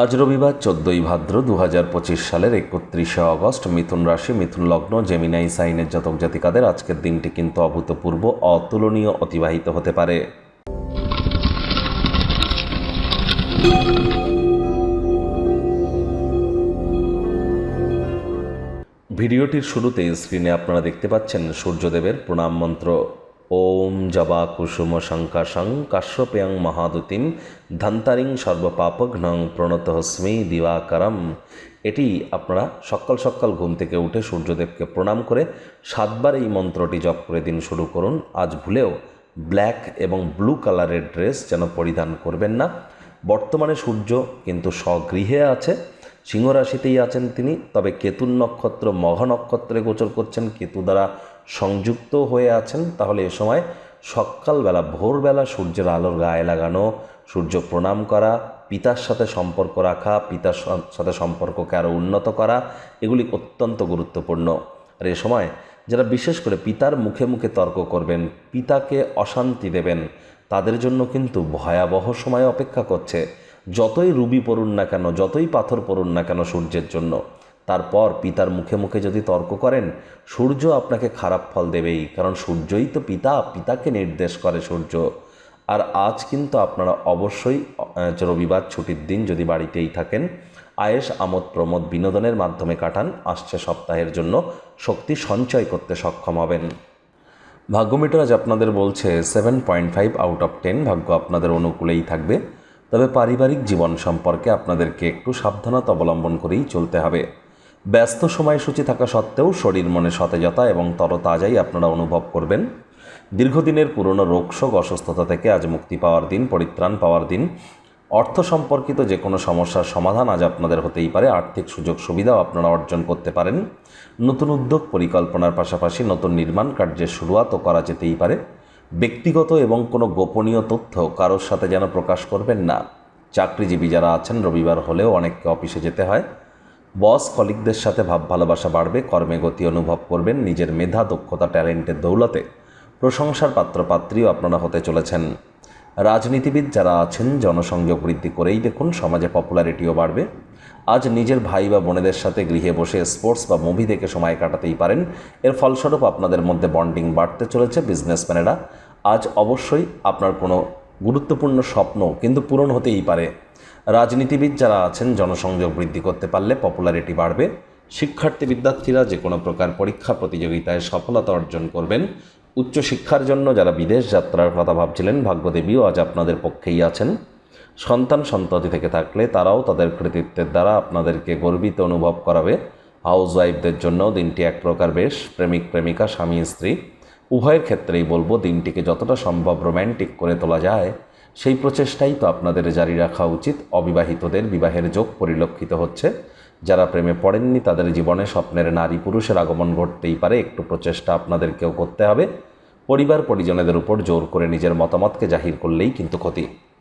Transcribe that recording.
আজ রবিবার চোদ্দই ভাদ্র দু হাজার পঁচিশ সালের একত্রিশে অগস্ট মিথুন রাশি, মিথুন লগ্ন, জেমিনাই সাইনের জাতক জাতিকাদের আজকের দিনটি কিন্তু অভূতপূর্ব, অতুলনীয়, অতিবাহিত হতে পারে। ভিডিওটির শুরুতে স্ক্রিনে আপনারা দেখতে পাচ্ছেন সূর্যদেবের প্রণাম মন্ত্র। ওম জবা কুসুম শঙ্কাশং কাশ্যপেয়ং মহাদুতিম ধন্তারিং সর্বপাপঘ্নং প্রণতহস্মি দিবাকরম। এটি আপনারা সকাল সকাল ঘুম থেকে উঠে সূর্যদেবকে প্রণাম করে সাতবার এই মন্ত্রটি জপ করে দিন শুরু করুন। আজ ভুলেও ব্ল্যাক এবং ব্লু কালারের ড্রেস যেন পরিধান করবেন না। বর্তমানে সূর্য কিন্তু স্বগৃহে আছে সিংহ রাশিতেই আছেন তিনি, তবে কেতুর নক্ষত্র মঘ নক্ষত্রে গোচর করছেন। কেতু দ্বারা সংযুক্ত হয়ে আছেন, তাহলে এ সময় সকালবেলা, ভোরবেলা সূর্যের আলোর গায়ে লাগানো, সূর্য প্রণাম করা, পিতার সাথে সম্পর্ক রাখা, পিতার সাথে সম্পর্ককে আরও উন্নত করা, এগুলি অত্যন্ত গুরুত্বপূর্ণ। আর এ সময় যারা বিশেষ করে পিতার মুখে মুখে তর্ক করবেন, পিতাকে অশান্তি দেবেন, তাদের জন্য কিন্তু ভয়াবহ সময় অপেক্ষা করছে। যতই রুবি পড়ুন না কেন, যতই পাথর পড়ুন না কেন সূর্যের জন্য তারপর পিতার মুখে মুখে যদি তর্ক করেন, সূর্য আপনাকে খারাপ ফল দেবেই, কারণ সূর্যই তো পিতা, পিতাকে নির্দেশ করে সূর্য। আর আজ কিন্তু আপনারা অবশ্যই রবিবার ছুটির দিন যদি বাড়িতেই থাকেন আয়েস আমোদ, প্রমোদ বিনোদনের মাধ্যমে কাটান, আসছে সপ্তাহের জন্য শক্তি সঞ্চয় করতে সক্ষম হবেন। ভাগ্যমিটার আজ আপনাদের বলছে seven point five out of ten ভাগ্য আপনাদের অনুকূলেই থাকবে। তবে পারিবারিক জীবন সম্পর্কে আপনাদেরকে একটু সাবধানতা অবলম্বন করেই চলতে হবে। ব্যস্ত সময়সূচি থাকা সত্ত্বেও শরীর মনে সতেজতা এবং তরতাজাই আপনারা অনুভব করবেন। দীর্ঘদিনের পুরনো রোগশোক অসুস্থতা থেকে আজ মুক্তি পাওয়ার দিন, পরিত্রাণ পাওয়ার দিন। অর্থ সম্পর্কিত যে কোনো সমস্যার সমাধান আজ আপনাদের হতেই পারে। আর্থিক সুযোগ সুবিধাও আপনারা অর্জন করতে পারেন। নতুন উদ্যোগ, পরিকল্পনার পাশাপাশি নতুন নির্মাণ কার্যের শুরুয়াতও করা যেতেই পারে। ব্যক্তিগত এবং কোনো গোপনীয় তথ্য কারোর সাথে যেন প্রকাশ করবেন না। চাকরিজীবী যারা আছেন, রবিবার হলেও অনেককে অফিসে যেতে হয়। বস কলিগদের সাথে ভাব ভালোবাসা বাড়বে, কর্মে গতি অনুভব করবেন, নিজের মেধা, দক্ষতা, ট্যালেন্টের দৌলতে। প্রশংসার পাত্রপাত্রীও আপনারা হতে চলেছেন। রাজনীতিবিদ যারা আছেন, জনসংযোগ বৃদ্ধি করেই দেখুন সমাজে পপুলারিটিও বাড়বে। আজ নিজের ভাই বা বোনেদের সাথে গৃহে বসে স্পোর্টস বা মুভি দেখে সময় কাটাতেই পারেন। এর ফলস্বরূপ আপনাদের মধ্যে বন্ডিং বাড়তে চলেছে বিজনেসম্যানেরা। আজ অবশ্যই আপনার কোনো গুরুত্বপূর্ণ স্বপ্ন কিন্তু পূরণ হতেই পারে। রাজনীতিবিদ যারা আছেন, জনসংযোগ বৃদ্ধি করতে পারলে পপুলারিটি বাড়বে। শিক্ষার্থী বিদ্যার্থীরা যে কোনো প্রকার পরীক্ষা প্রতিযোগিতায় সফলতা অর্জন করবেন। উচ্চশিক্ষার জন্য যারা বিদেশ যাত্রার কথা ভাবছিলেন, ভাগ্যদেবীও আজ আপনাদের পক্ষেই আছেন। সন্তান সন্ততি থেকে থাকলে তারাও তাদের কৃতিত্বের দ্বারা আপনাদেরকে গর্বিত অনুভব করাবে। হাউস ওয়াইফদের জন্য দিনটি এক প্রকার বেশ। প্রেমিক প্রেমিকা স্বামী স্ত্রী উভয়ের ক্ষেত্রেই বলব দিনটিকে যতটা সম্ভব রোম্যান্টিক করে তোলা যায়, সেই প্রচেষ্টাই তো আপনাদের জারি রাখা উচিত। অবিবাহিতদের বিবাহের যোগ পরিলক্ষিত হচ্ছে। যারা প্রেমে পড়েননি, তাদের জীবনে স্বপ্নের নারী পুরুষের আগমন ঘটতেই পারে। একটু প্রচেষ্টা আপনাদেরকেও করতে হবে। পরিবার পরিজনেদের উপর জোর করে নিজের মতামতকে জাহির করলেই কিন্তু ক্ষতি।